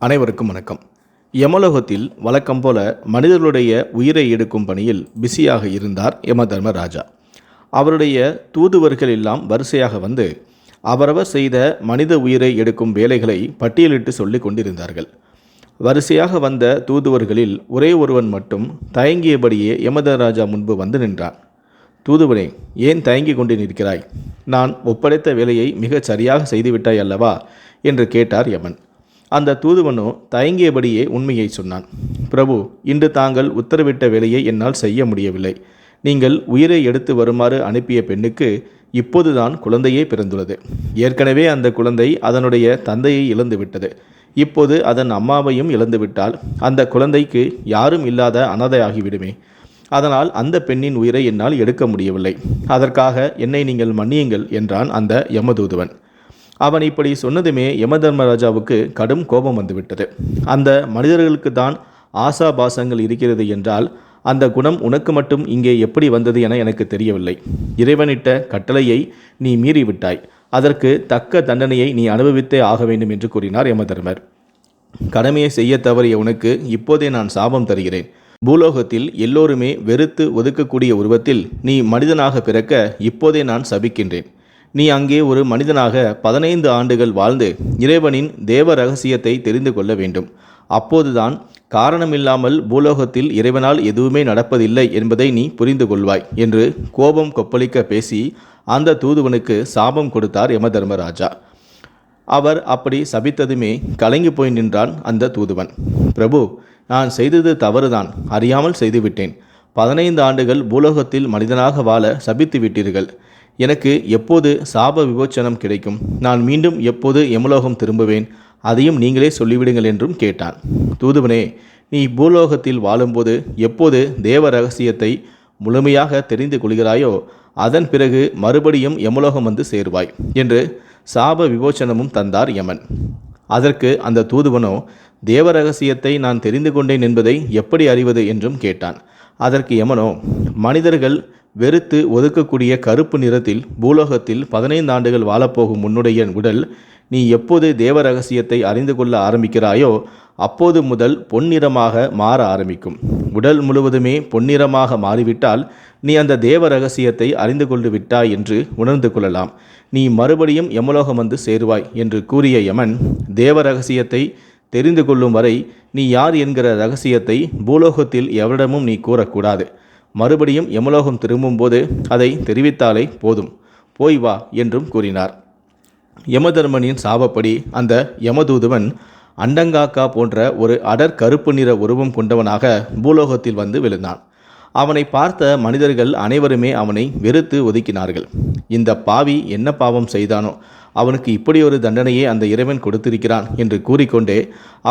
அனைவருக்கும் வணக்கம். யமலோகத்தில் வழக்கம் போல மனிதர்களுடைய உயிரை எடுக்கும் பணியில் பிஸியாக இருந்தார் யம தர்மராஜா. அவருடைய தூதுவர்கள் எல்லாம் வரிசையாக வந்து அவரவர் செய்த மனித உயிரை எடுக்கும் வேலைகளை பட்டியலிட்டு சொல்லிக் கொண்டிருந்தார்கள். வரிசையாக வந்த தூதுவர்களில் ஒரே ஒருவன் மட்டும் தயங்கியபடியே யமதராஜா முன்பு வந்து நின்றான். தூதுவனே ஏன் தயங்கிக் கொண்டு நிற்கிறாய்? நான் ஒப்படைத்த வேலையை மிகச் சரியாக செய்துவிட்டாய் அல்லவா? என்று கேட்டார் யமன். அந்த தூதுவனோ தயங்கியபடியே உண்மையை சொன்னான். பிரபு இன்று தாங்கள் உத்தரவிட்ட வேலையை என்னால் செய்ய முடியவில்லை. நீங்கள் உயிரை எடுத்து வருமாறு அனுப்பிய பெண்ணுக்கு இப்போதுதான் குழந்தையே பிறந்துள்ளது. ஏற்கனவே அந்த குழந்தை அதனுடைய தந்தையை இழந்துவிட்டது. இப்போது அதன் அம்மாவையும் இழந்துவிட்டால் அந்த குழந்தைக்கு யாரும் இல்லாத அனாதையாகிவிடுமே. அதனால் அந்த பெண்ணின் உயிரை என்னால் எடுக்க முடியவில்லை. அதற்காக என்னை நீங்கள் மன்னியுங்கள் என்றான் அந்த யமதூதுவன். அவன் இப்படி சொன்னதுமே யமதர்மராஜாவுக்கு கடும் கோபம் வந்துவிட்டது. அந்த மனிதர்களுக்கு தான் ஆசாபாசங்கள் இருக்கிறது என்றால் அந்த குணம் உனக்கு மட்டும் இங்கே எப்படி வந்தது என எனக்கு தெரியவில்லை. இறைவனிட்ட கட்டளையை நீ மீறிவிட்டாய். அதற்கு தக்க தண்டனையை நீ அனுபவித்தே ஆக வேண்டும் என்று கூறினார் யமதர்மர் கடமையை செய்ய தவறிய உனக்கு இப்போதே நான் சாபம் தருகிறேன். பூலோகத்தில் எல்லோருமே வெறுத்து ஒதுக்கக்கூடிய உருவத்தில் நீ மனிதனாக பிறக்க இப்போதே நான் சபிக்கின்றேன். நீ அங்கே ஒரு மனிதனாக பதினைந்து ஆண்டுகள் வாழ்ந்து இறைவனின் தேவ ரகசியத்தை தெரிந்து கொள்ள வேண்டும். அப்போதுதான் காரணமில்லாமல் பூலோகத்தில் இறைவனால் எதுவுமே நடப்பதில்லை என்பதை நீ புரிந்து கொள்வாய் என்று கோபம் கொப்பளிக்க பேசி அந்த தூதுவனுக்கு சாபம் கொடுத்தார் யமதர்மராஜா. அவர் அப்படி சபித்ததுமே கலங்கி போய் நின்றான் அந்த தூதுவன். பிரபு நான் செய்தது தவறுதான் அறியாமல் செய்துவிட்டேன். பதினைந்து ஆண்டுகள் பூலோகத்தில் மனிதனாக வாழ சபித்து விட்டீர்கள். எனக்கு எப்போது சாப விமோச்சனம் கிடைக்கும்? நான் மீண்டும் எப்போது யமலோகம் திரும்புவேன்? அதையும் நீங்களே சொல்லிவிடுங்கள் என்றும் கேட்டான். தூதுவனே நீ பூலோகத்தில் வாழும்போது எப்போது தேவ ரகசியத்தை முழுமையாக தெரிந்து கொள்கிறாயோ அதன் பிறகு மறுபடியும் யமலோகம் வந்து சேருவாய் என்று சாப விமோச்சனமும் தந்தார் யமன். அதற்கு அந்த தூதுவனோ தேவ ரகசியத்தை நான் தெரிந்து கொண்டேன் என்பதை எப்படி அறிவது என்றும் கேட்டான். அதற்கு யமனோ மனிதர்கள் வெறுத்து ஒதுக்கக்கூடிய கருப்பு நிறத்தில் பூலோகத்தில் பதினைந்து ஆண்டுகள் வாழப்போகும் உன்னுடைய உடல் நீ எப்போது தேவ ரகசியத்தை அறிந்து கொள்ள ஆரம்பிக்கிறாயோ அப்போது முதல் பொன்னிறமாக மாற ஆரம்பிக்கும். உடல் முழுவதுமே பொன்னிறமாக மாறிவிட்டால் நீ அந்த தேவ ரகசியத்தை அறிந்து கொண்டு விட்டாய் என்று உணர்ந்து கொள்ளலாம். நீ மறுபடியும் யமலோகம் வந்து சேருவாய் என்று கூறிய யமன் தேவ ரகசியத்தை தெரிந்து கொள்ளும் வரை நீ யார் என்கிற ரகசியத்தை பூலோகத்தில் எவரிடமும் நீ கூறக்கூடாது. மறுபடியும் யமலோகம் திரும்பும்போது அதை தெரிவித்தாலே போதும். போய் வா என்றும் கூறினார். யமதர்மனின் சாபப்படி அந்த யமதூதுவன் அண்டங்காக்கா போன்ற ஒரு அடர் கருப்பு நிற உருவம் கொண்டவனாக பூலோகத்தில் வந்து விழுந்தான். அவனை பார்த்த மனிதர்கள் அனைவருமே அவனை வெறுத்து ஒதுக்கினார்கள். இந்த பாவி என்ன பாவம் செய்தானோ அவனுக்கு இப்படி ஒரு தண்டனையை அந்த இறைவன் கொடுத்திருக்கிறான் என்று கூறிக்கொண்டே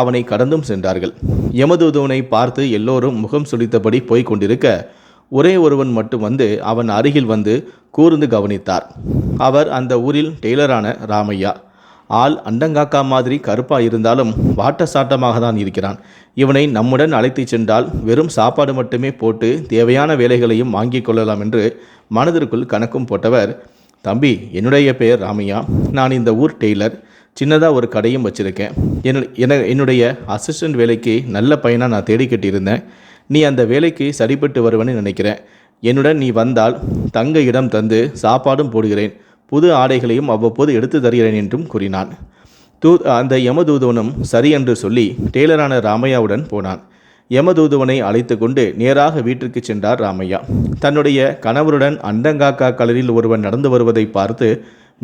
அவனை கடந்தும் சென்றார்கள். யமதூதுவனை பார்த்து எல்லோரும் முகம் சுளித்தபடி போய்க் கொண்டிருக்க ஒரே ஒருவன் மட்டும் வந்து அவன் அருகில் வந்து கூர்ந்து கவனித்தார். அவர் அந்த ஊரில் டெய்லரான ராமையா. ஆள் அண்டங்காக்கா மாதிரி கருப்பாக இருந்தாலும் வாட்ட சாட்டமாக தான் இருக்கிறான். இவனை நம்முடன் அழைத்து சென்றால் வெறும் சாப்பாடு மட்டுமே போட்டு தேவையான வேலைகளையும் வாங்கிக் கொள்ளலாம் என்று மனதிற்குள் கணக்கும் போட்டவர் தம்பி என்னுடைய பெயர் ராமையா. நான் இந்த ஊர் டெய்லர். சின்னதாக ஒரு கடையும் வச்சுருக்கேன். என்ன என்னுடைய அசிஸ்டன்ட் வேலைக்கு நல்ல பையனாக நான் தேடிக்கிட்டு இருந்தேன் நீ அந்த வேலைக்கு சரிப்பட்டு வருவன்னு நினைக்கிறேன். என்னுடன் நீ வந்தால் தங்க இடம் தந்து சாப்பாடும் போடுகிறேன். புது ஆடைகளையும் அவ்வப்போது எடுத்து தருகிறேன் என்றும் கூறினான். தூ அந்த யமதூதுவனும் சரி என்று சொல்லி டெய்லரான ராமையாவுடன் போனான். யமதூதுவனை அழைத்து கொண்டு நேராக வீட்டிற்கு சென்றார் ராமையா. தன்னுடைய கணவருடன் அண்டங்காக்கா கலரில் ஒருவன் நடந்து வருவதை பார்த்து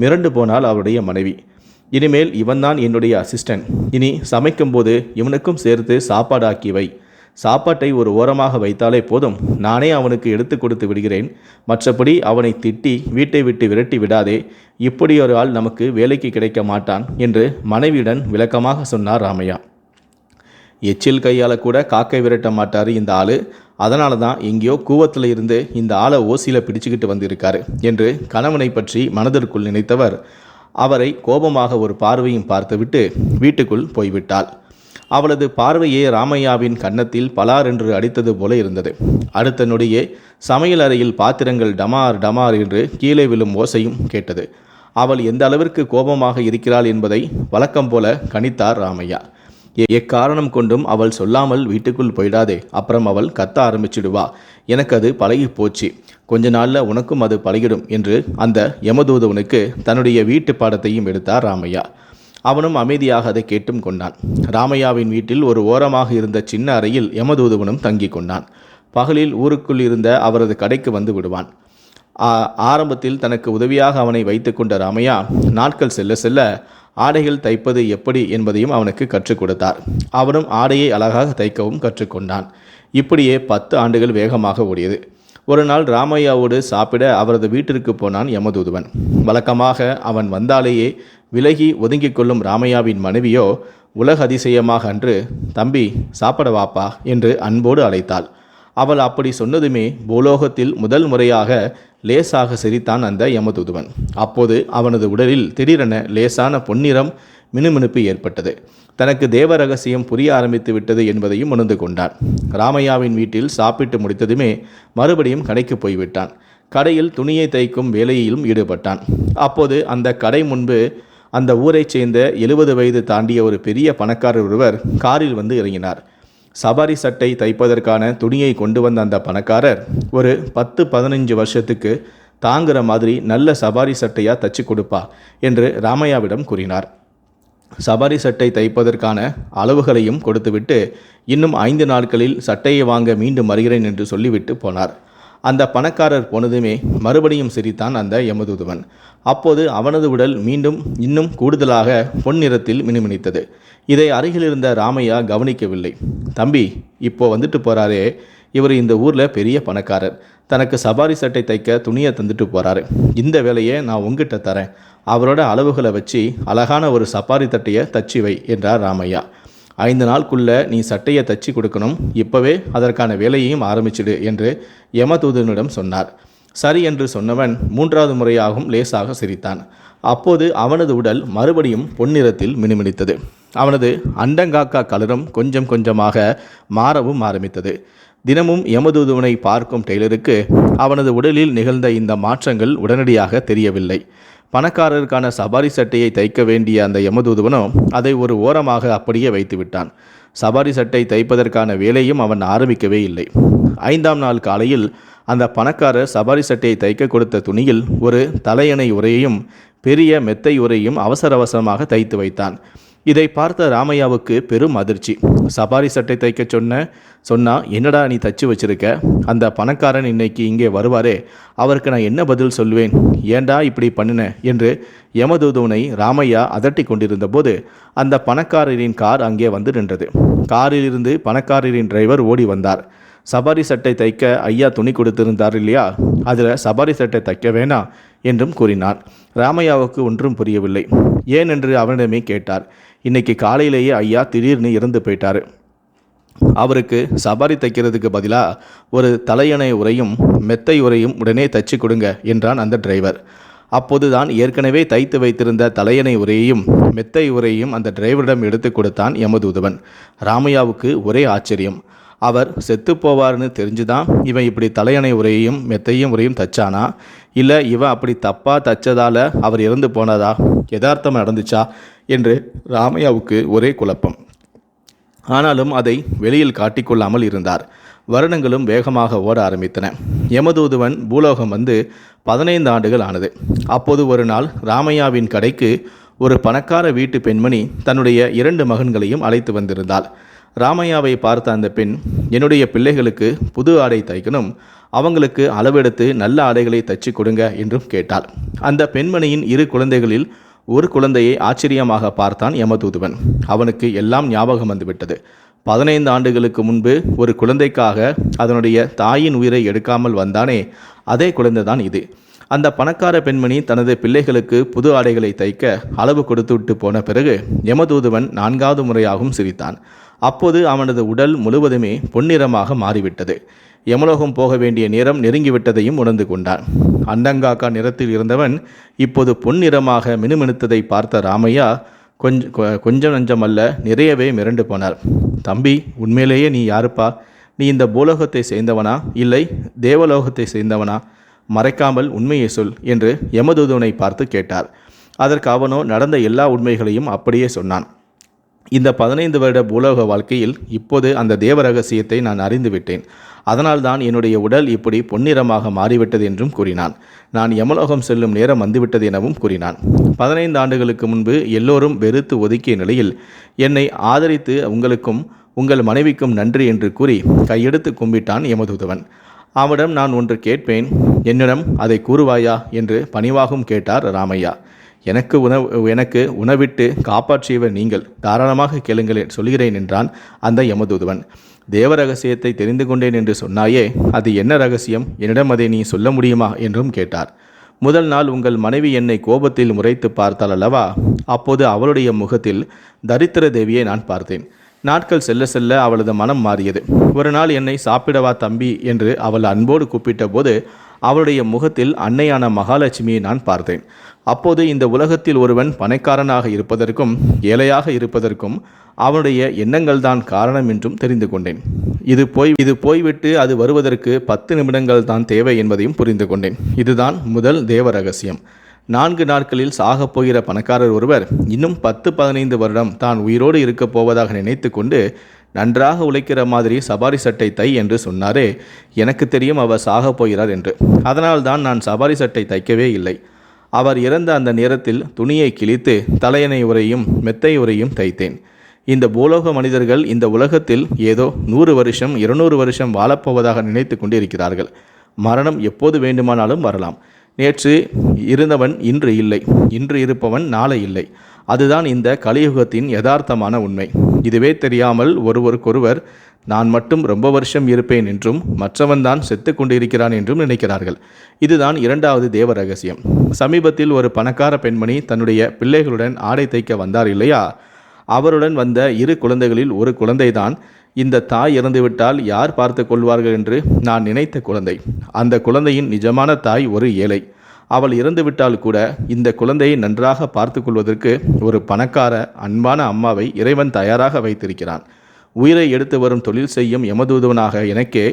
மிரண்டு போனால் அவருடைய மனைவி. இனிமேல் இவன்தான் என்னுடைய அசிஸ்டன்ட் இனி சமைக்கும்போது இவனுக்கும் சேர்த்து சாப்பாடாக்கி வை சாப்பாட்டை ஒரு ஓரமாக வைத்தாலே போதும். நானே அவனுக்கு எடுத்து கொடுத்து விடுகிறேன். மற்றபடி அவனை திட்டி வீட்டை விட்டு விரட்டி விடாதே. இப்படி ஒரு ஆள் நமக்கு வேலைக்கு கிடைக்க மாட்டான் என்று மனைவியுடன் விளக்கமாக சொன்னார் ராமையா. எச்சில் கையால் கூட காக்கை விரட்ட மாட்டார் இந்த ஆள். அதனால தான் எங்கேயோ கூவத்தில் இருந்து இந்த ஆளை ஓசியில் பிடிச்சுக்கிட்டு வந்திருக்காரு என்று கணவனை பற்றி மனதிற்குள் நினைத்தவர். அவரை கோபமாக ஒரு பார்வையும் பார்த்துவிட்டு வீட்டுக்குள் போய்விட்டாள். அவளது பார்வையே ராமையாவின் கன்னத்தில் பலார் என்று அடித்தது போல இருந்தது. அடுத்த நொடியே சமையல் அறையில் பாத்திரங்கள் டமார் டமார் என்று கீழே விழும் ஓசையும் கேட்டது. அவள் எந்த அளவிற்கு கோபமாக இருக்கிறாள் என்பதை வழக்கம் போல கணித்தார் ராமையா. எ- எக்காரணம் கொண்டும் அவள் சொல்லாமல் வீட்டுக்குள் போயிடாதே அப்புறம் அவள் கத்த ஆரம்பிச்சிடுவா. எனக்கு அது பழகி போச்சு. கொஞ்ச நாளில் உனக்கும் அது பழகிடும் என்று அந்த யமதூதவனுக்கு தன்னுடைய வீட்டு பாடத்தையும் எடுத்தார் ராமையா. அவனும் அமைதியாக அதை கேட்டும் கொண்டான். ராமையாவின் வீட்டில் ஒரு ஓரமாக இருந்த சின்ன அறையில் யமதூதுவனும் தங்கிக் கொண்டான். பகலில் ஊருக்குள் இருந்த அவரது கடைக்கு வந்து விடுவான். ஆ- ஆரம்பத்தில் தனக்கு உதவியாக அவனை வைத்துக்கொண்ட ராமையா நாட்கள் செல்ல செல்ல ஆடைகள் தைப்பது எப்படி என்பதையும் அவனுக்கு கற்றுக் கொடுத்தார். அவனும் ஆடையை அழகாக தைக்கவும் கற்றுக்கொண்டான் இப்படியே பத்து ஆண்டுகள் வேகமாக ஓடியது. ஒரு நாள் ராமையாவோடு சாப்பிட அவரது வீட்டிற்கு போனான் யமதூதுவன். வழக்கமாக அவன் வந்தாலேயே விலகி ஒதுங்கிக் கொள்ளும் ராமையாவின் மனைவியோ உலக அதிசயமாக அன்று தம்பி சாப்பிட வாப்பா என்று அன்போடு அழைத்தாள். அவள் அப்படி சொன்னதுமே பூலோகத்தில் முதல் முறையாக லேசாக சிரித்தான் அந்த யமதூதுவன். அப்போது அவனது உடலில் திடீரென லேசான பொன்னிறம் மினுமினுப்பு ஏற்பட்டது. தனக்கு தேவ ரகசியம் புரிய ஆரம்பித்து விட்டது என்பதையும் உணர்ந்து கொண்டான். ராமையாவின் வீட்டில் சாப்பிட்டு முடித்ததுமே மறுபடியும் கடைக்கு போய்விட்டான். கடையில் துணியை தைக்கும் வேலையிலும் ஈடுபட்டான். அப்போது அந்த கடை முன்பு அந்த ஊரைச் சேர்ந்த எழுபது வயது தாண்டிய ஒரு பெரிய பணக்காரர் ஒருவர் காரில் வந்து இறங்கினார். சபாரி சட்டை தைப்பதற்கான துணியை கொண்டு வந்த அந்த பணக்காரர் ஒரு பத்து பதினஞ்சு வருஷத்துக்கு தாங்குற மாதிரி நல்ல சபாரி சட்டையாக தச்சு கொடுப்பா என்று ராமையாவிடம் கூறினார். சபாரி சட்டை தைப்பதற்கான அளவுகளையும் கொடுத்துவிட்டு இன்னும் ஐந்து நாட்களில் சட்டையை வாங்க மீண்டும் வருகிறேன் என்று சொல்லிவிட்டு போனார். அந்த பணக்காரர் போனதுமே மறுபடியும் சிரித்தான் அந்த யமதூதுவன். அப்போது அவனது உடல் மீண்டும் இன்னும் கூடுதலாக பொன்னிறத்தில் மினுமினித்தது. இதை அருகில் இருந்த ராமையா கவனிக்கவில்லை. தம்பி இப்போ வந்துட்டு போறாரே. இவர் இந்த ஊரில் பெரிய பணக்காரர். தனக்கு சபாரி சட்டை தைக்க துணியை தந்துட்டு போகிறாரு இந்த வேலையை நான் உங்ககிட்ட தரேன். அவரோட அளவுகளை வச்சு அழகான ஒரு சப்பாரி தட்டையை தச்சு வை என்றார் ராமையா. ஐந்து நாளுக்குள்ளே நீ சட்டையை தச்சு கொடுக்கணும். இப்போவே அதற்கான வேலையையும் ஆரம்பிச்சிடு என்று யமதூதனிடம் சொன்னார். சரி என்று சொன்னவன் மூன்றாவது முறையாகவும் லேசாக சிரித்தான். அப்போது அவனது உடல் மறுபடியும் பொன்னிறத்தில் மினுமினித்தது. அவனது அண்டங்காக்கா கலரும் கொஞ்சம் கொஞ்சமாக மாறவும் ஆரம்பித்தது. தினமும் யமதூதுவனை பார்க்கும் டெய்லருக்கு அவனது உடலில் நிகழ்ந்த இந்த மாற்றங்கள் உடனடியாக தெரியவில்லை. பணக்காரருக்கான சபாரி சட்டையை தைக்க வேண்டிய அந்த யமதூதுவனோ அதை ஒரு ஓரமாக அப்படியே வைத்துவிட்டான். சபாரி சட்டை தைப்பதற்கான வேலையும் அவன் ஆரம்பிக்கவே இல்லை. ஐந்தாம் நாள் காலையில் அந்த பணக்காரர் சபாரி சட்டையை தைக்க கொடுத்த துணியில் ஒரு தலையணை உரையையும் பெரிய மெத்தை உரையும் அவசர அவசரமாக தைத்து வைத்தான். இதை பார்த்த ராமையாவுக்கு பெரும் அதிர்ச்சி. சபாரி சட்டை தைக்க சொன்ன சொன்னா என்னடா நீ தச்சு வச்சிருக்க? அந்த பணக்காரன் இன்னைக்கு இங்கே வருவாரே அவருக்கு நான் என்ன பதில் சொல்வேன்? ஏன்டா இப்படி பண்ணின? என்று யமதூதுவனை ராமையா அதட்டி கொண்டிருந்த போது அந்த பணக்காரரின் கார் அங்கே வந்து நின்றது. காரிலிருந்து பணக்காரரின் டிரைவர் ஓடி வந்தார். சபாரி சட்டை தைக்க ஐயா துணி கொடுத்திருந்தார் இல்லையா? அதில் சபாரி சட்டை தைக்க வேணாம் என்றும் கூறினார். ராமையாவுக்கு ஒன்றும் புரியவில்லை. ஏன் என்று அவனிடமே கேட்டார். இன்னைக்கு காலையிலேயே ஐயா திடீர்னு இறந்து போயிட்டாரு. அவருக்கு சபாரி தைக்கிறதுக்கு பதிலாக ஒரு தலையணை உரையும் மெத்தை உரையும் உடனே தச்சு கொடுங்க என்றான் அந்த டிரைவர். அப்போதுதான் ஏற்கனவே தைத்து வைத்திருந்த தலையணை உரையையும் மெத்தை உரையையும் அந்த டிரைவரிடம் எடுத்து கொடுத்தான் யமதூதவன். ராமையாவுக்கு ஒரே ஆச்சரியம். அவர் செத்துப்போவார்னு தெரிஞ்சு தெரிஞ்சுதான் இவன் இப்படி தலையணை உரையையும் மெத்தையும் உரையும் தச்சானா? இல்லை இவன் அப்படி தப்பாக தச்சதால் அவர் இறந்து போனதா? யதார்த்தம் நடந்துச்சா? என்று ராமையாவுக்கு ஒரே குழப்பம். ஆனாலும் அதை வெளியில் காட்டிக்கொள்ளாமல் இருந்தார். வருடங்களும் வேகமாக ஓட ஆரம்பித்தன. யமதூதுவன் பூலோகம் வந்து பதினைந்து ஆண்டுகள் ஆனது. அப்போது ஒரு நாள் ராமையாவின் கடைக்கு ஒரு பணக்கார வீட்டு பெண்மணி தன்னுடைய இரண்டு மகன்களையும் அழைத்து வந்திருந்தாள். ராமையாவை பார்த்த அந்த பெண் என்னுடைய பிள்ளைகளுக்கு புது ஆடை தைக்கணும். அவங்களுக்கு அளவெடுத்து நல்ல ஆடைகளை தச்சு கொடுங்க என்றும் கேட்டாள். அந்த பெண்மணியின் இரு குழந்தைகளில் ஒரு குழந்தையை ஆச்சரியமாக பார்த்தான் யமதூதுவன். அவனுக்கு எல்லாம் ஞாபகம் வந்துவிட்டது. பதினைந்து ஆண்டுகளுக்கு முன்பு ஒரு குழந்தைக்காக அதனுடைய தாயின் உயிரை எடுக்காமல் வந்தானே அதே குழந்தைதான் இது. அந்த பணக்கார பெண்மணி தனது பிள்ளைகளுக்கு புது ஆடைகளை தைக்க அளவு கொடுத்துவிட்டு போன பிறகு யமதூதுவன் நான்காவது முறையாகவும் சிரித்தான். அப்போது அவனது உடல் முழுவதுமே பொன்னிறமாக மாறிவிட்டது. யமலோகம் போக வேண்டிய நேரம் நெருங்கிவிட்டதையும் உணர்ந்து கொண்டான். அண்டங்காக்கா நிறத்தில் இருந்தவன் இப்போது பொன்னிறமாக மினுமினுத்ததை பார்த்த ராமையா கொஞ்சம் கொ- கொஞ்சம் நஞ்சமல்ல நிறையவே மிரண்டு போனார். தம்பி உண்மையிலேயே நீ யாருப்பா? நீ இந்த பூலோகத்தை சேர்ந்தவனா? இல்லை தேவலோகத்தை சேர்ந்தவனா? மறைக்காமல் உண்மையை சொல் என்று யமதூதனை பார்த்து கேட்டார். அதற்கு அவனோ நடந்த எல்லா உண்மைகளையும் அப்படியே சொன்னான். இந்த பதினைந்து வருட பூலோக வாழ்க்கையில் இப்போது அந்த தேவ ரகசியத்தை நான் அறிந்துவிட்டேன். அதனால்தான் என்னுடைய உடல் இப்படி பொன்னிறமாக மாறிவிட்டது என்றும் கூறினான். நான் யமலோகம் செல்லும் நேரம் வந்துவிட்டது எனவும் கூறினான். பதினைந்து ஆண்டுகளுக்கு முன்பு எல்லோரும் வெறுத்து ஒதுக்கிய நிலையில் என்னை ஆதரித்து உங்களுக்கும் உங்கள் மனைவிக்கும் நன்றி என்று கூறி கையெடுத்து கும்பிட்டான் யமதுதவன் அவனிடம் நான் ஒன்று கேட்பேன். என்னிடம் அதை கூறுவாயா? என்று பணிவாகவும் கேட்டார் ராமையா. எனக்கு உணவு எனக்கு உணவிட்டு காப்பாற்றியவர் நீங்கள். தாராளமாக கேளுங்கள் சொல்கிறேன் என்றான் அந்த யமதூதுவன். தேவ ரகசியத்தை தெரிந்து கொண்டேன் என்று சொன்னாயே அது என்ன ரகசியம்? என்னிடம் அதை நீ சொல்ல முடியுமா? என்றும் கேட்டார். முதல் நாள் உங்கள் மனைவி என்னை கோபத்தில் முறைத்து பார்த்தால் அல்லவா? அப்போது அவளுடைய முகத்தில் தரித்திர தேவியை நான் பார்த்தேன். நாட்கள் செல்ல செல்ல அவளது மனம் மாறியது. ஒரு நாள் என்னை சாப்பிடவா தம்பி? என்று அவள் அன்போடு கூப்பிட்ட போது அவளுடைய முகத்தில் அன்னையான மகாலட்சுமியை நான் பார்த்தேன். அப்போது இந்த உலகத்தில் ஒருவன் பணக்காரனாக இருப்பதற்கும் ஏழையாக இருப்பதற்கும் அவனுடைய எண்ணங்கள் தான் காரணம் என்றும் தெரிந்து கொண்டேன். இது போய் இது போய்விட்டு அது வருவதற்கு பத்து நிமிடங்கள் தான் தேவை என்பதையும் புரிந்து கொண்டேன். இதுதான் முதல் தேவ ரகசியம். நான்கு நாட்களில் சாகப் போகிற பணக்காரர் ஒருவர் இன்னும் பத்து பதினைந்து வருடம் தான் உயிரோடு இருக்கப் போவதாக நினைத்து கொண்டு நன்றாக உழைக்கிற மாதிரி சபாரி சட்டை தை என்று சொன்னாரே. எனக்கு தெரியும் அவர் சாகப் போகிறார் என்று. அதனால்தான் நான் சபாரி சட்டை தைக்கவே இல்லை. அவர் இறந்த அந்த நேரத்தில் துணியை கிழித்து தலையணை உரையும் மெத்தை உரையும் தைத்தேன். இந்த பூலோக மனிதர்கள் இந்த உலகத்தில் ஏதோ நூறு வருஷம் இருநூறு வருஷம் வாழப்போவதாக நினைத்து கொண்டிருக்கிறார்கள். மரணம் எப்போது வேண்டுமானாலும் வரலாம். நேற்று இருந்தவன் இன்று இல்லை. இன்று இருப்பவன் நாளை இல்லை. அதுதான் இந்த கலியுகத்தின் யதார்த்தமான உண்மை. இதுவே தெரியாமல் ஒருவருக்கொருவர் நான் மட்டும் ரொம்ப வருஷம் இருப்பேன் என்றும் மற்றவன்தான் செத்து கொண்டிருக்கிறான் என்றும் நினைக்கிறார்கள். இதுதான் இரண்டாவது தேவ ரகசியம். சமீபத்தில் ஒரு பணக்கார பெண்மணி தன்னுடைய பிள்ளைகளுடன் ஆடை தைக்க வந்தார் இல்லையா? அவருடன் வந்த இரு குழந்தைகளில் ஒரு குழந்தைதான். இந்த தாய் இறந்துவிட்டால் யார் பார்த்து கொள்வார்கள் என்று நான் நினைத்த குழந்தை. அந்த குழந்தையின் நிஜமான தாய் ஒரு ஏழை. அவள் இறந்துவிட்டால் கூட இந்த குழந்தையை நன்றாக பார்த்து கொள்வதற்கு ஒரு பணக்கார அன்பான அம்மாவை இறைவன் தயாராக வைத்திருக்கிறான். உயிரை எடுத்து வரும் தொழில் செய்யும் யமதூதுவனாக எனக்கே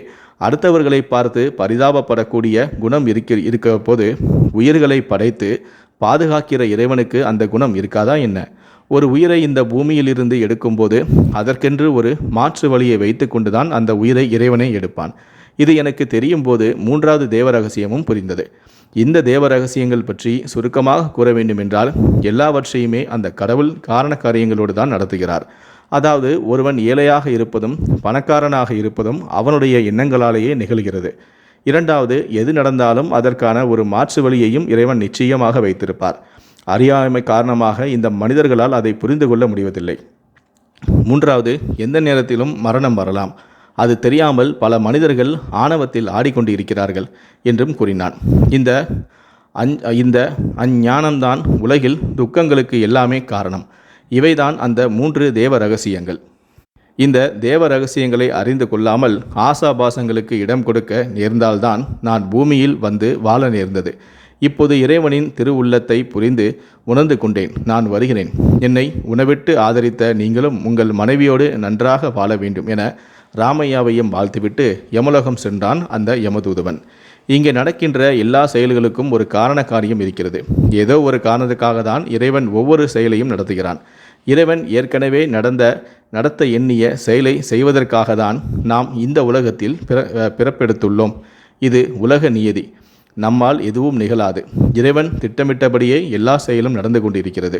அடுத்தவர்களை பார்த்து பரிதாபப்படக்கூடிய குணம் இருக்க இருக்க போது உயிர்களை படைத்து பாதுகாக்கிற இறைவனுக்கு அந்த குணம் இருக்காதா என்ன? ஒரு உயிரை இந்த பூமியிலிருந்து எடுக்கும்போது அதற்கென்று ஒரு மாற்று வழியை வைத்து கொண்டுதான் அந்த உயிரை இறைவனை எடுப்பான். இது எனக்கு தெரியும் போது மூன்றாவது தேவ ரகசியமும் புரிந்தது. இந்த தேவ ரகசியங்கள் பற்றி சுருக்கமாக கூற வேண்டுமென்றால் எல்லாவற்றையுமே அந்த கடவுள் காரண காரியங்களோடு தான் நடத்துகிறார். அதாவது ஒருவன் ஏழையாக இருப்பதும் பணக்காரனாக இருப்பதும் அவனுடைய எண்ணங்களாலேயே நிகழ்கிறது. இரண்டாவது எது நடந்தாலும் அதற்கான ஒரு மாற்று வழியையும் இறைவன் நிச்சயமாக வைத்திருப்பார். அறியாமை காரணமாக இந்த மனிதர்களால் அதை புரிந்து கொள்ள முடிவதில்லை. மூன்றாவது எந்த நேரத்திலும் மரணம் வரலாம். அது தெரியாமல் பல மனிதர்கள் ஆணவத்தில் ஆடிக்கொண்டு இருக்கிறார்கள் என்றும் கூறினான். இந்த அஞ் இந்த அஞ்ஞானம்தான் உலகில் துக்கங்களுக்கு எல்லாமே காரணம். இவைதான் அந்த மூன்று தேவ ரகசியங்கள். இந்த தேவ ரகசியங்களை அறிந்து கொள்ளாமல் ஆசாபாசங்களுக்கு இடம் கொடுக்க நேர்ந்தால்தான் நான் பூமியில் வந்து வாழ நேர்ந்தது. இப்போது இறைவனின் திருவுள்ளத்தை புரிந்து உணர்ந்து கொண்டேன். நான் வருகிறேன். என்னை உணவிட்டு ஆதரித்த நீங்களும் உங்கள் மனைவியோடு நன்றாக வாழ வேண்டும் என ராமையாவையும் வாழ்த்துவிட்டு யமலோகம் சென்றான் அந்த யமதூதுவன். இங்கே நடக்கின்ற எல்லா செயல்களுக்கும் ஒரு காரண காரியம் இருக்கிறது. ஏதோ ஒரு காரணத்துக்காக தான் இறைவன் ஒவ்வொரு செயலையும் நடத்துகிறான். இறைவன் ஏற்கனவே நடந்த நடத்த எண்ணிய செயலை செய்வதற்காக தான் நாம் இந்த உலகத்தில் பிற பிறப்பெடுத்துள்ளோம். இது உலக நியதி. நம்மால் எதுவும் நிகழாது. இறைவன் திட்டமிட்டபடியே எல்லா செயலும் நடந்து கொண்டிருக்கிறது.